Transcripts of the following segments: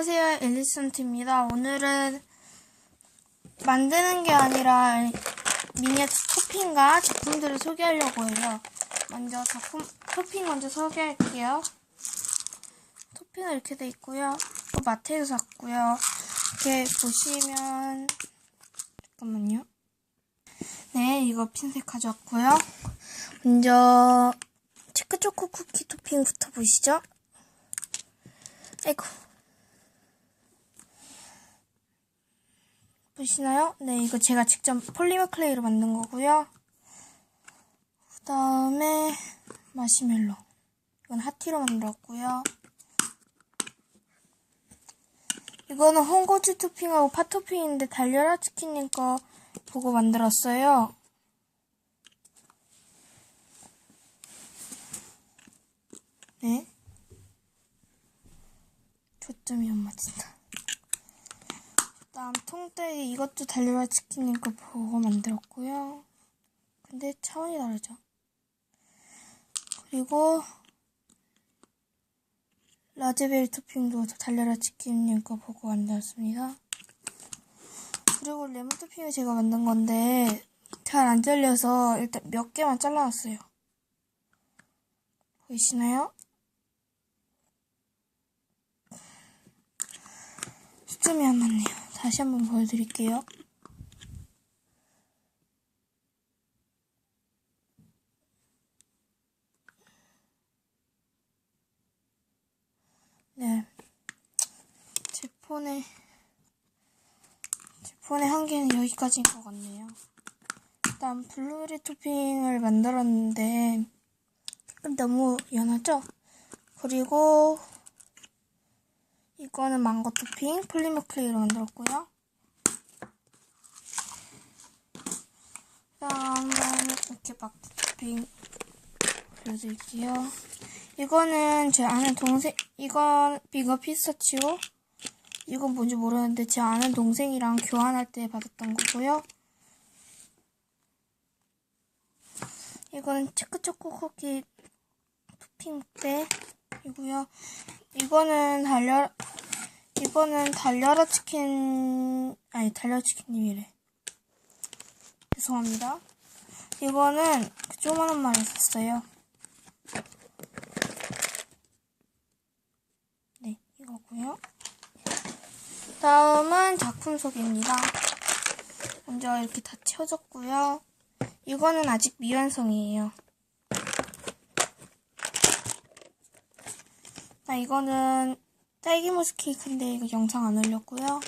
안녕하세요. 엘리슨트입니다. 오늘은 만드는 게 아니라 미니어처 토핑과 제품들을 소개하려고 해요. 먼저 작품, 토핑 먼저 소개할게요. 토핑은 이렇게 돼 있고요. 또 마트에서 샀고요. 이렇게 보시면, 잠깐만요. 네, 이거 핀셋 가져왔고요. 먼저, 체크초코 쿠키 토핑부터 보시죠. 아이고. 보시나요? 네, 이거 제가 직접 폴리머 클레이로 만든 거고요. 그 다음에 마시멜로. 이건 하티로 만들었고요. 이거는 홍고추 토핑하고 파 토핑인데 달려라 치킨님 거 보고 만들었어요. 네. 초점이 안 맞힌다. 다음 통떼기 이것도 달려라 거 보고 만들었고요. 근데 차원이 다르죠. 그리고 라즈베리 토핑도 달려라 거 보고 만들었습니다. 그리고 레몬 토핑을 제가 만든 건데 잘 안 잘려서 일단 몇 개만 잘라놨어요. 보이시나요? 초점이 안 맞네요. 다시 한번 보여드릴게요. 네. 제 폰에, 제 폰의 한계는 여기까지인 것 같네요. 일단 블루베리 토핑을 만들었는데, 너무 연하죠? 그리고, 이거는 망고 토핑 폴리머 클레이로 만들었고요. 그다음은 이렇게 마크 토핑 보여드릴게요. 이거는 제 아는 동생, 이건 비거 피스타치오. 이건 뭔지 모르는데 제 아는 동생이랑 교환할 때 받았던 거고요. 이거는 체크초코 쿠키 토핑 때 이고요. 이거는 달려 이거는 달려라 치킨 아니 달려라 치킨님이래. 죄송합니다. 이거는 그 조그만한 말을 샀어요. 네, 이거고요. 다음은 작품 소개입니다. 먼저 이렇게 다 채워졌고요. 이거는 아직 미완성이에요. 아, 이거는 딸기 무스 케이크인데 이거 영상 안 올렸고요.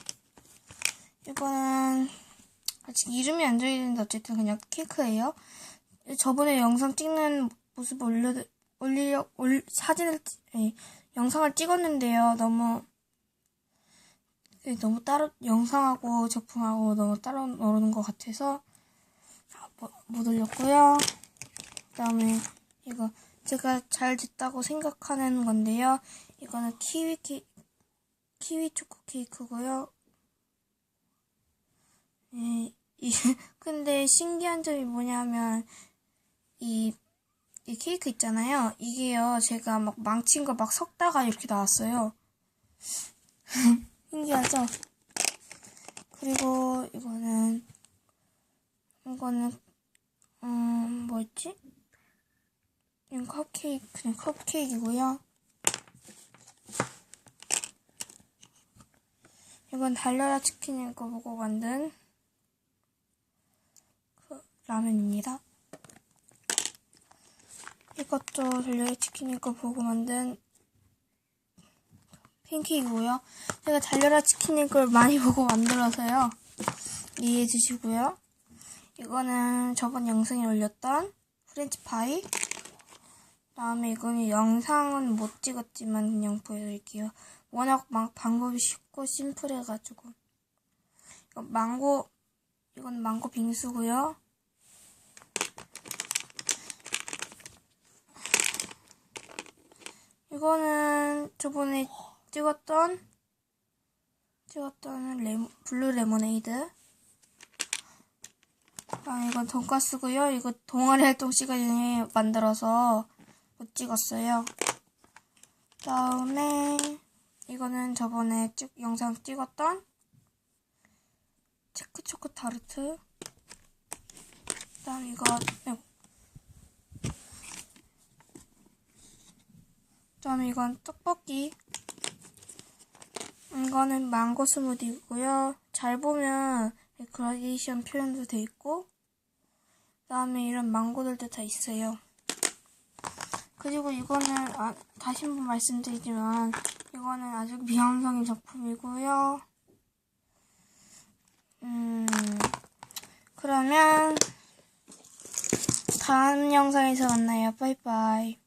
이거는 아직 이름이 안 적혀있는데 어쨌든 그냥 케이크예요. 저번에 영상 찍는 모습 올려 올리려 올 사진을 아니, 영상을 찍었는데요. 너무 너무 따로 영상하고 제품하고 너무 따로 노는 것 같아서 못 올렸고요. 그다음에 이거 제가 잘 됐다고 생각하는 건데요. 이거는 키위 케 키위 초코 케이크고요. 네, 이, 근데 신기한 점이 뭐냐면 이, 이 케이크 있잖아요. 이게요, 제가 막 망친 거 막 섞다가 이렇게 나왔어요. 신기하죠? 그리고 이거는 이거는 음 뭐였지? 이건 컵케이크, 그냥 컵케이크이고요. 이건 달려라 치킨인 거 보고 만든 그 라면입니다. 이것도 달려라 치킨인 거 보고 만든 팬케이크고요. 제가 달려라 치킨인 걸 많이 보고 만들어서요. 이해해 주시고요. 이거는 저번 영상에 올렸던 프렌치 파이 다음에 이거는 영상은 못 찍었지만 그냥 보여드릴게요. 워낙 막 방법이 쉽고 심플해가지고 이거 망고 이건 망고 빙수고요. 이거는 저번에 찍었던 찍었던 레모, 블루 레모네이드 아 이건 돈가스고요. 이거 동아리 활동 시간에 만들어서 못 찍었어요. 다음에 이거는 저번에 찍, 영상 찍었던 체크 초코 타르트. 그 다음 이거 아이고. 그다음에 이건 떡볶이. 이거는 망고 스무디고요. 잘 보면 그라데이션 표현도 돼 있고, 그 다음에 이런 망고들도 다 있어요. 그리고 이거는 아, 다시 한번 말씀드리지만 이거는 아주 미완성인 작품이고요. 음, 그러면 다음 영상에서 만나요. 빠이빠이.